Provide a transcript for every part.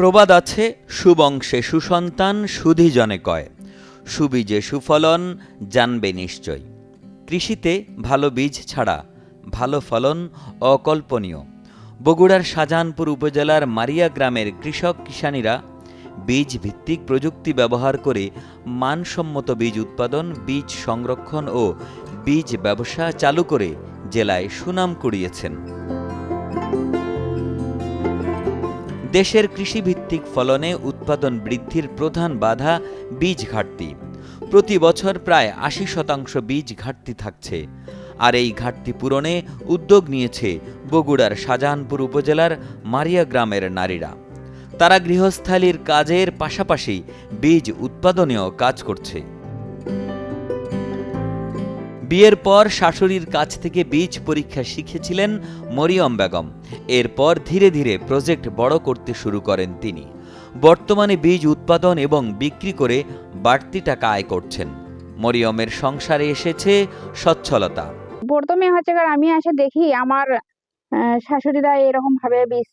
প্রবাদ আছে সুবংশে সুসন্তান সুধিজনে কয়। সুবীজে সুফলন, জানবে নিশ্চয়। কৃষিতে ভালো বীজ ছাড়া, ভালো ফলন অকল্পনীয়। বগুড়ার শাহজাহানপুর উপজেলার মারিয়া গ্রামের কৃষক কিষানীরা বীজ ভিত্তিক প্রযুক্তি ব্যবহার করে মানসম্মত বীজ উৎপাদন, বীজ সংরক্ষণ ও বীজ ব্যবসা চালু করে জেলায় সুনাম কুড়িয়েছেন। দেশের কৃষিভিত্তিক ফলনে উৎপাদন বৃদ্ধির প্রধান বাধা বীজ ঘাটতি। প্রতি বছর প্রায় আশি শতাংশ বীজ ঘাটতি থাকছে। আর এই ঘাটতি পূরণে উদ্যোগ নিয়েছে বগুড়ার শাহজাহানপুর উপজেলার মারিয়া গ্রামের নারীরা। তারা গৃহস্থালির কাজের পাশাপাশি বীজ উৎপাদনেও কাজ করছে। বিয়ের পর শাশুড়ির কাছ থেকে বীজ পরীক্ষা শিখেছিলেন মরিয়ম বেগম। এরপর ধীরে ধীরে প্রজেক্ট বড় করতে শুরু করেন তিনি। বর্তমানে বীজ উৎপাদন এবং বিক্রি করে বাড়তি টাকা আয় করছেন। মরিয়মের সংসারে এসেছে সচ্ছলতা। প্রথমে হচ্ছে আমি এসে দেখি আমার শাশুড়িরা এরকম ভাবে বীজ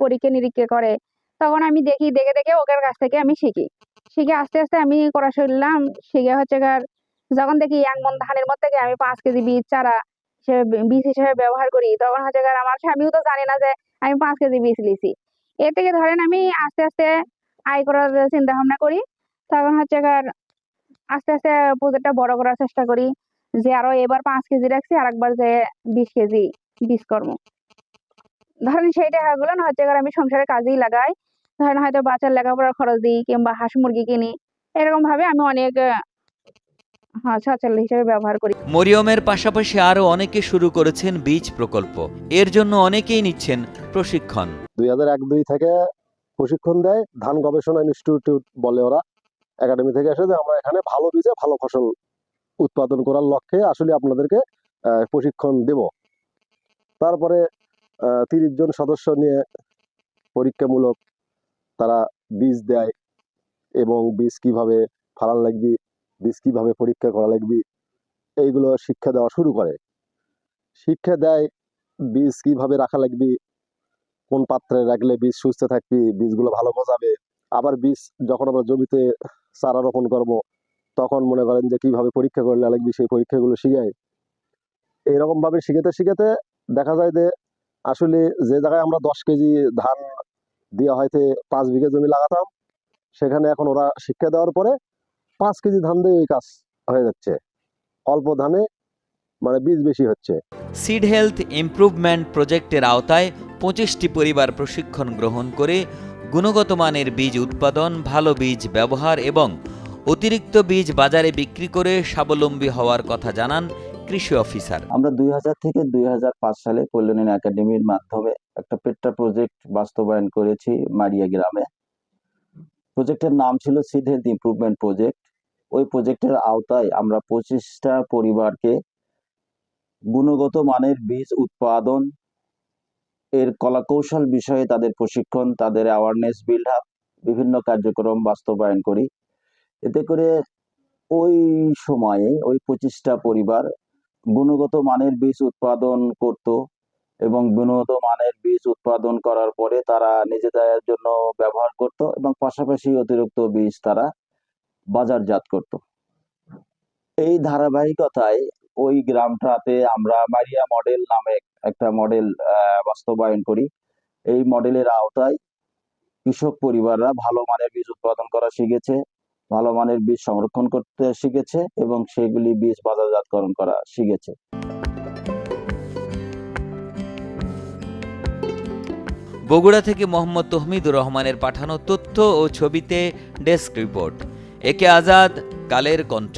পরীক্ষা নিরীক্ষা করে। তখন আমি দেখি, দেখে দেখে ওদের কাছ থেকে আমি শিখি। শিখে আস্তে আস্তে আমি করা শিখলাম শিখে হচ্ছে যখন দেখি এক মন ধানের মধ্যে আমি পাঁচ কেজি বীজ, চারা বীজ হিসেবে ব্যবহার করি, তখন হচ্ছে আমার স্বামীও তো জানে না যে আমি পাঁচ কেজি বীজ লিছি। এর থেকে ধরেন আমি আস্তে আস্তে আয় করার চিন্তা ভাবনা করি, তখন হচ্ছে আস্তে আস্তে প্রজেক্টটা বড় করার চেষ্টা করি, যে আরও এবার পাঁচ কেজি রাখছি আর একবার যে বিশ কেজি বীজ কর্ম ধরেন সেই টাকাগুলো হচ্ছে আমি সংসারের কাজেই লাগাই। ধরেন হয়তো বাচ্চার লেখাপড়ার খরচ দিই, কিংবা হাঁস মুরগি কিনি এরকম ভাবে আমি অনেক হ্যাঁ হিসেবে ব্যবহার করি। মরিয়মের পাশাপাশি আরও অনেকে শুরু করেছেন বীজ প্রকল্প। এর জন্য অনেকেই নিচ্ছেন প্রশিক্ষণ। দুই হাজার এক দুই থেকে প্রশিক্ষণ দেয় ধান গবেষণা ইনস্টিটিউট বলে ওরা। একাডেমি থেকে এসে যে আমরা এখানে ভালো বীজে ভালো ফসল উৎপাদন করার লক্ষ্যে আসলে আপনাদেরকে আহ, প্রশিক্ষণ দেব। তারপরে তিরিশ জন সদস্য নিয়ে পরীক্ষামূলক তারা বীজ দেয় এবং বীজ কীভাবে ফালান লাগবে বীজ কীভাবে পরীক্ষা করা লাগবে, এইগুলো শিক্ষা দেওয়া শুরু করে। শিক্ষা দেয় বীজ কীভাবে রাখা লাগবে, কোন পাত্রে রাখলে বীজ সুস্থ থাকবে, বীজগুলো ভালো গজাবে আবার বীজ যখন আমরা জমিতে চারা রোপণ করব, তখন মনে করেন যে কীভাবে পরীক্ষা করলে লাগবে, সেই পরীক্ষাগুলো শিখায়। এইরকম ভাবে শিখাতে শিখাতে দেখা যায় যে আসলে যে জায়গায় আমরা দশ কেজি ধান দেওয়া হয়তো পাঁচ বিঘা জমি লাগাতাম, সেখানে এখন ওরা শিক্ষা দেওয়ার পরে পাঁচ কেজি ধান দিয়ে এই কাজ হয়ে যাচ্ছে। অল্প ধানে মানে বীজ বেশি হচ্ছে। সিড হেলথ ইমপ্রুভমেন্ট প্রজেক্টের আওতায় পঁচিশটি পরিবার প্রশিক্ষণ গ্রহণ করে গুণগত মানের বীজ উৎপাদন ভালো বীজ ব্যবহার এবং অতিরিক্ত বীজ বাজারে বিক্রি করে স্বাবলম্বী হওয়ার কথা জানান কৃষি অফিসার। আমরা দুই হাজার থেকে দুই হাজার পাঁচ সালে কল্যাণী একাডেমির মাধ্যমে একটা পেট্রা প্রজেক্ট বাস্তবায়ন করেছি মারিয়া গ্রামে। প্রজেক্টের নাম ছিল সিড হেলথ ইমপ্রুভমেন্ট প্রজেক্ট। ওই প্রজেক্টের আওতায় আমরা পঁচিশটা পরিবারকে গুণগত মানের বীজ উৎপাদন এর কলাকৌশল বিষয়ে তাদের প্রশিক্ষণ, তাদের অ্যাওয়ারনেস বিল্ড আপ বিভিন্ন কার্যক্রম বাস্তবায়ন করি। এতে করে ওই সময়ে, ওই পঁচিশটা পরিবার গুণগত মানের বীজ উৎপাদন করত এবং গুণগত মানের বীজ উৎপাদন করার পরে তারা নিজেদের জন্য ব্যবহার করত এবং পাশাপাশি অতিরিক্ত বীজ তারা বাজারজাত করত। এই ধারাবাহিকতায় ওই গ্রামটাতে আমরা মারিয়া মডেল নামে একটা মডেল বাস্তবায়ন করি। এই মডেলের আওতায় কৃষক পরিবাররা ভালো মানের বীজ উৎপাদন করা শিখেছে, ভালো মানের বীজ সংরক্ষণ করতে শিখেছে এবং সেগুলি বীজ বাজারজাতকরণ করা শিখেছে। বগুড়া থেকে মোহাম্মদ তহমিদুর রহমানের পাঠানো তথ্য ও ছবিতে ডেস্ক রিপোর্ট। একে আজাদ কালের কণ্ঠ।